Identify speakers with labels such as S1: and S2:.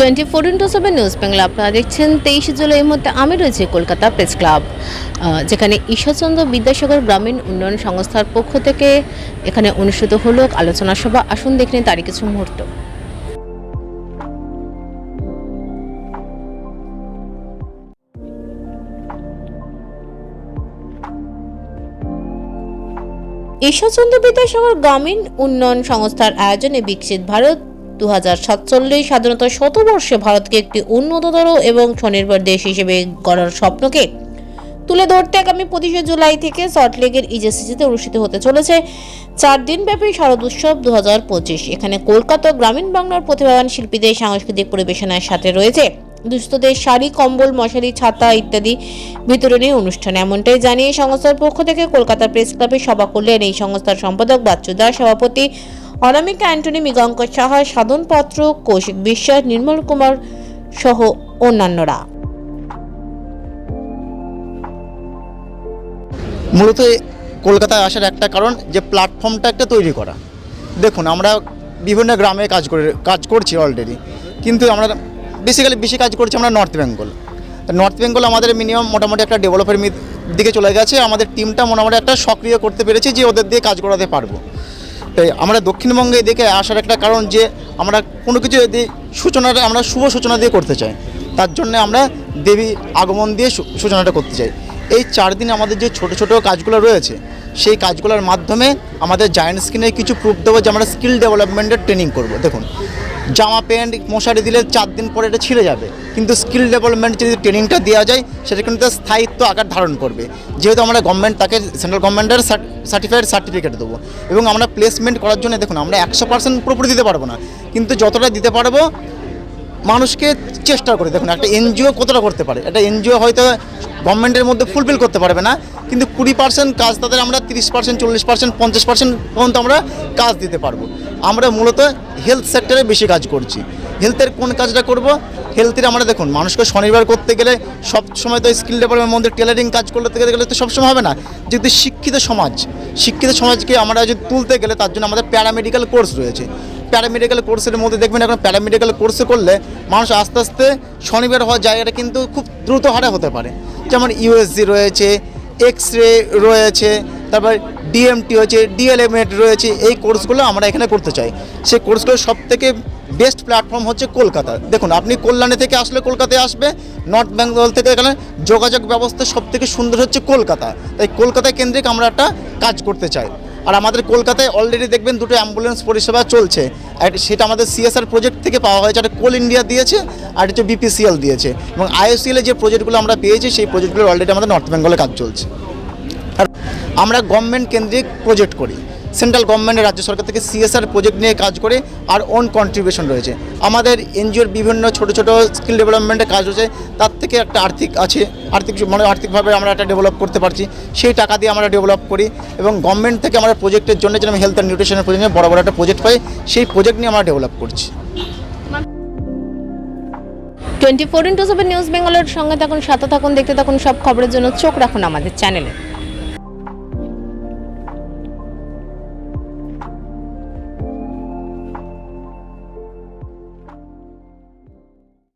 S1: Twenty four into seven news Bangla আপনারা দেখছেন তেইশে জুলাই এই মুহূর্তে আমি রয়েছি কলকাতা প্রেস ক্লাব যেখানে ঈশ্বরচন্দ্র বিদ্যাসাগর গ্রামীণ উন্নয়ন সংস্থার পক্ষ থেকে এখানে অনুষ্ঠিত হলো আলোচনা সভা। আসুন দেখে তারই কিছু মুহূর্ত। ঈশ্বরচন্দ্র বিদ্যাসাগর গ্রামীণ উন্নয়ন সংস্থার আয়োজনে বিকশিত ভারত দু সাতচল্লিশ স্বাধীনতা শতবর্ষে ভারতকে একটি উন্নততর এবং স্বনির্ভর দেশ হিসেবে গড়ার স্বপ্নকে তুলে ধরতে আগামী পঁচিশে জুলাই থেকে সল্টলেকের ইজেসিসিতে অনুষ্ঠিত হতে চলেছে চার দিনব্যাপী শারদ উৎসব দু হাজার পঁচিশ। এখানে কলকাতা গ্রামীণ বাংলার প্রতিভাবান শিল্পীদের সাংস্কৃতিক পরিবেশনার সাথে রয়েছে। দুস্থদের শাড়ি, কম্বল, মশারি, ছাতা ইত্যাদি বিতরণী অনুষ্ঠান। এমনটাই জানিয়ে সংস্থার পক্ষ থেকে কলকাতা প্রেস ক্লাবে সভা করলেন এই সংস্থার সম্পাদক বাচ্চু দাস, সভাপতি অনামিকা অ্যান্টনি, মৃগাঙ্ক সাহা, সাধন পাত্র, কৌশিক বিশ্বাস, নির্মল কুমার সহ অন্যান্যরা।
S2: মূলত কলকাতায় আসার একটা কারণ যে প্ল্যাটফর্মটা একটা তৈরি করা। দেখুন, আমরা বিভিন্ন গ্রামে কাজ করে, কাজ করছি অলরেডি কিন্তু আমরা বেসিক্যালি বেশি কাজ করছি আমরা নর্থ বেঙ্গল নর্থ বেঙ্গল আমাদের মিনিমাম মোটামুটি একটা ডেভেলপের দিকে চলে গেছে, আমাদের টিমটা মোটামুটি একটা সক্রিয় করতে পেরেছি যে ওদের দিয়ে কাজ করাতে পারব। তাই আমরা দক্ষিণবঙ্গে দেখে আসার একটা কারণ যে আমরা কোনো কিছু যদি সূচনাটা, আমরা শুভ সূচনা দিয়ে করতে চাই, তার জন্য আমরা দেবী আগমন দিয়ে সূচনাটা করতে চাই। এই চার দিন আমাদের যে ছোট ছোট কাজগুলো রয়েছে, সেই কাজগুলোর মাধ্যমে আমাদের জায়েন্ট স্কিনের কিছু প্রুফ দেবো যে আমরা স্কিল ডেভেলপমেন্টের ট্রেনিং করব। দেখুন জামা প্যান্ট মশারি দিলে চার দিন পরে এটা ছিঁড়ে যাবে। কিন্তু স্কিল ডেভেলপমেন্ট যদি ট্রেনিংটা দেওয়া যায়, সেটা কিন্তু স্থায়িত্ব আকার ধারণ করবে। যেহেতু আমরা গভর্নমেন্ট তাকে সেন্ট্রাল গভর্নমেন্টের সার্টিফাইড সার্টিফিকেট দেবো। এবং আমরা প্লেসমেন্ট করার জন্য, দেখুন, আমরা একশো পার্সেন্ট পুরোপুরি দিতে পারব না। কিন্তু যতটা দিতে পারব, মানুষকে চেষ্টা করে। দেখুন, একটা এনজিও কতটা করতে পারে? একটা এনজিও হয়তো গভর্নমেন্টের মধ্যে ফুলফিল করতে পারবে না। কিন্তু কুড়ি পার্সেন্ট কাজ তাদের আমরা, তিরিশ পার্সেন্ট চল্লিশ পার্সেন্ট পঞ্চাশ পার্সেন্ট পর্যন্ত আমরা কাজ দিতে পারব। আমরা মূলত হেলথ সেক্টরে বেশি কাজ করছি। হেলথের কোন কাজটা করব? হেলথের আমরা দেখুন, মানুষকে স্বনির্ভর করতে গেলে সব সময় তো স্কিল ডেভেলপমেন্টের মধ্যে টেলারিং কাজ করতে গেলে তো সবসময় হবে না। যেহেতু শিক্ষিত সমাজ, শিক্ষিত সমাজকে আমরা যদি তুলতে গেলে তার জন্য আমাদের প্যারামেডিক্যাল কোর্স রয়েছে। প্যারামেডিক্যাল কোর্সের মধ্যে দেখবেন এখন প্যারামেডিক্যাল কোর্সে করলে মানুষ আস্তে আস্তে স্বনির্ভর হওয়ার জায়গাটা কিন্তু খুব দ্রুত হারে হতে পারে। যেমন ইউএসজি রয়েছে এক্স রে রয়েছে, তারপর ডিএমটি হয়েছে ডিএলএমএড রয়েছে এই কোর্সগুলো আমরা এখানে করতে চাই। সেই কোর্সগুলো সব থেকে বেস্ট প্ল্যাটফর্ম হচ্ছে কলকাতা। দেখুন, আপনি কল্যাণী থেকে আসলে কলকাতায় আসবে নর্থ বেঙ্গল থেকে এখানে যোগাযোগ ব্যবস্থা সব থেকে সুন্দর হচ্ছে কলকাতা। তাই কলকাতা কেন্দ্রিক আমরা একটা কাজ করতে চাই। আর আমাদের কলকাতায় অলরেডি দেখবেন দুটো অ্যাম্বুলেন্স পরিষেবা চলছে। আর সেটা আমাদের সিএসআর প্রজেক্ট থেকে পাওয়া হয়েছে, একটা কোল ইন্ডিয়া দিয়েছে, আর হচ্ছে বিপিসিএল দিয়েছে। এবং আইওসিএলে যে প্রজেক্টগুলো আমরা পেয়েছি, সেই প্রজেক্টগুলো অলরেডি আমাদের নর্থ বেঙ্গলে কাজ চলছে। আর আমরা গভর্নমেন্ট কেন্দ্রিক প্রজেক্ট করি। সেন্ট্রাল গভর্নমেন্টের রাজ্য সরকার থেকে সিএসআর প্রজেক্ট নিয়ে কাজ করে আর ওন কন্ট্রিবিউশন রয়েছে। আমাদের এনজিওর বিভিন্ন ছোট ছোট স্কিল ডেভেলপমেন্টের কাজ রয়েছে তার থেকে একটা আর্থিক আছে, আর্থিক মানে আর্থিকভাবে আমরা একটা ডেভেলপ করতে পারছি, সেই টাকা দিয়ে আমরা ডেভেলপ করি এবং গভর্নমেন্ট থেকে আমরা প্রজেক্টের জন্য যেরকম হেলথ অ্যান্ড নিউট্রিশনের প্রজেক্ট বড় বড় একটা প্রজেক্ট পাই, সেই প্রজেক্ট নিয়ে আমরা ডেভেলপ করছি।
S1: Twenty four into seven news বেঙ্গলের সঙ্গে থাকুন, সাথে থাকুন, দেখতে থাকুন সব খবরের জন্য চোখ রাখুন আমাদের চ্যানেলে।